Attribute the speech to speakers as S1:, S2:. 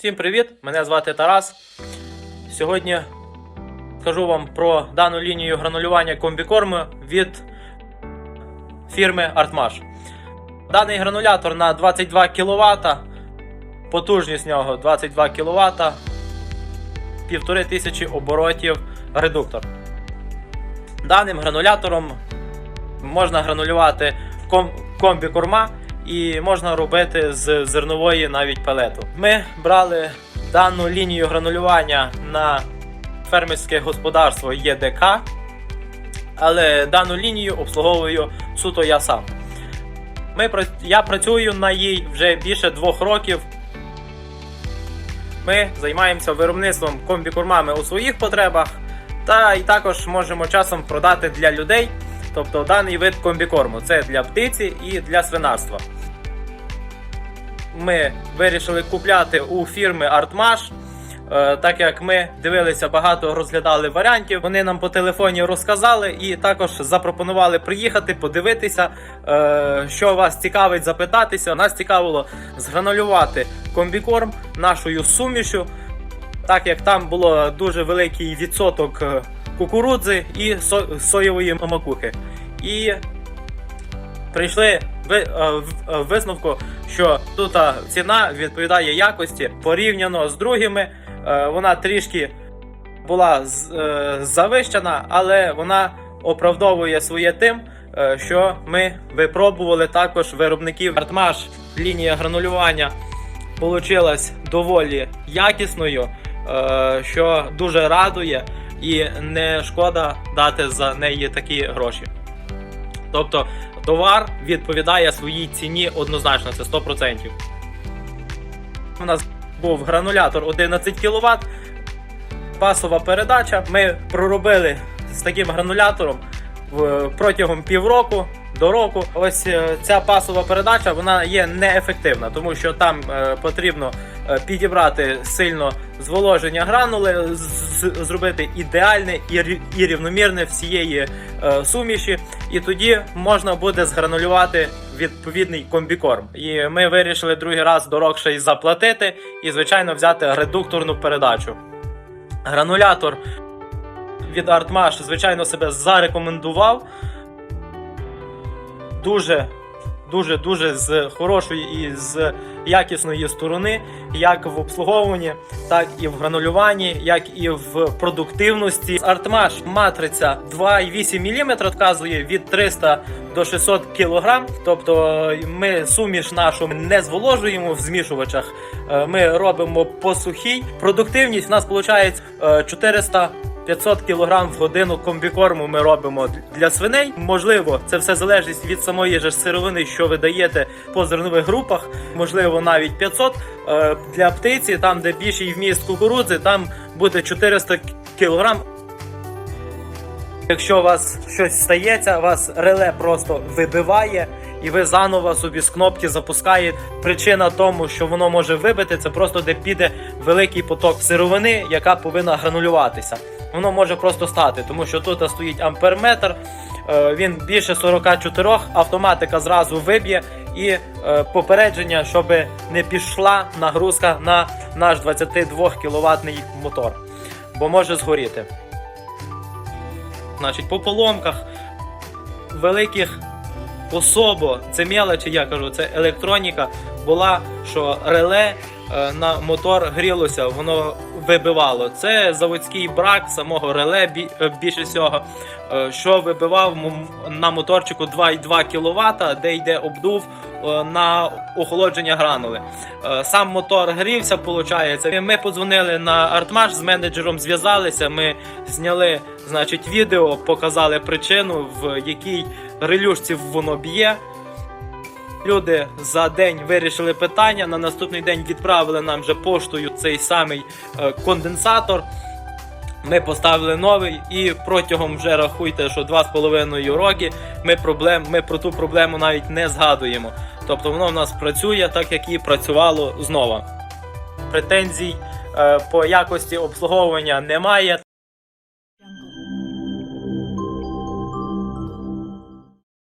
S1: Всім привіт! Мене звати Тарас. Сьогодні скажу вам про дану лінію гранулювання комбікорму від фірми Artmash. Даний гранулятор на 22 кВт, потужність нього 22 кВт, 1500 оборотів редуктор. Даним гранулятором можна гранулювати ком- комбікорма і можна робити з зернової навіть пелету. Ми брали дану лінію гранулювання на фермерське господарство ЄДК, але дану лінію обслуговую суто я сам. Ми, я працюю на їй вже більше двох років. Ми займаємося виробництвом комбікормами у своїх потребах, та і також можемо часом продати для людей. Тобто даний вид комбікорму це для птиці і для свинарства. Ми вирішили купляти у фірми Artmash, е, так як ми дивилися багато, розглядали варіантів. Вони нам по телефоні розказали і також запропонували приїхати, подивитися, е, що вас цікавить, запитатися. Нас цікавило згранулювати комбікорм нашою сумішю, так як там було дуже великий відсоток е, кукурудзи і со- соєвої макухи. І прийшли ви- е, в- е, висновку, що тут а, ціна відповідає якості порівняно з другими. е, Вона трішки була е, завищена, але вона оправдовує своє тим, е, що ми випробували також виробників Артмаш. Лінія гранулювання получилась доволі якісною, е, що дуже радує, і не шкода дати за неї такі гроші. Тобто товар відповідає своїй ціні однозначно, це 100%. У нас був гранулятор 11 кВт, пасова передача. Ми проробили з таким гранулятором протягом півроку до року. Ось е, ця пасова передача вона є неефективна, тому що там е, потрібно підібрати сильно зволоження гранули, зробити ідеальне і рівномірне всієї е, суміші, і тоді можна буде згранулювати відповідний комбікорм. І ми вирішили другий раз дорогше й заплатити, і звичайно взяти редукторну передачу. Гранулятор від Artmash, звичайно, себе зарекомендував. Дуже, дуже, дуже з хорошої і з якісної сторони, як в обслуговуванні, так і в гранулюванні, як і в продуктивності. Artmash матриця 2,8 мм вказує від 300 до 600 кг. Тобто ми суміш нашу не зволожуємо в змішувачах. е, Ми робимо по сухій. Продуктивність у нас виходить 400 500 кг в годину комбікорму ми робимо для свиней. Можливо, це все залежить від самої ж сировини, що ви даєте по зернових групах. Можливо, навіть 500. Е, Для птиці, там де більший вміст кукурудзи, там буде 400 кг. Якщо у вас щось стається, вас реле просто вибиває, і ви заново собі з кнопки запускаєте. Причина тому, що воно може вибити, це просто де піде великий поток сировини, яка повинна гранулюватися. Воно може просто стати, тому що тут стоїть амперметр, е, він більше 44, автоматика зразу виб'є і е, попередження, щоб не пішла нагрузка на наш 22 кВт мотор, бо може згоріти. Значить, по поломках великих особо, це мелочі, я кажу, це електроніка була, що реле на мотор грілося, воно вибивало. Це заводський брак самого реле е, більше всього, е, що вибивав на моторчику 2,2 кВт, де йде обдув е, на охолодження гранули. Е, Сам мотор грівся, виходить. Ми подзвонили на Artmash, з менеджером зв'язалися. Ми зняли значить, відео, показали причину, в якій релюшці воно б'є. Люди за день вирішили питання. На наступний день відправили нам вже поштою цей самий е, конденсатор. Ми поставили новий і протягом вже рахуйте, що 2,5 роки ми, проблем, ми про ту проблему навіть не згадуємо. Тобто воно в нас працює так, як і працювало знову. Претензій е, по якості обслуговування немає.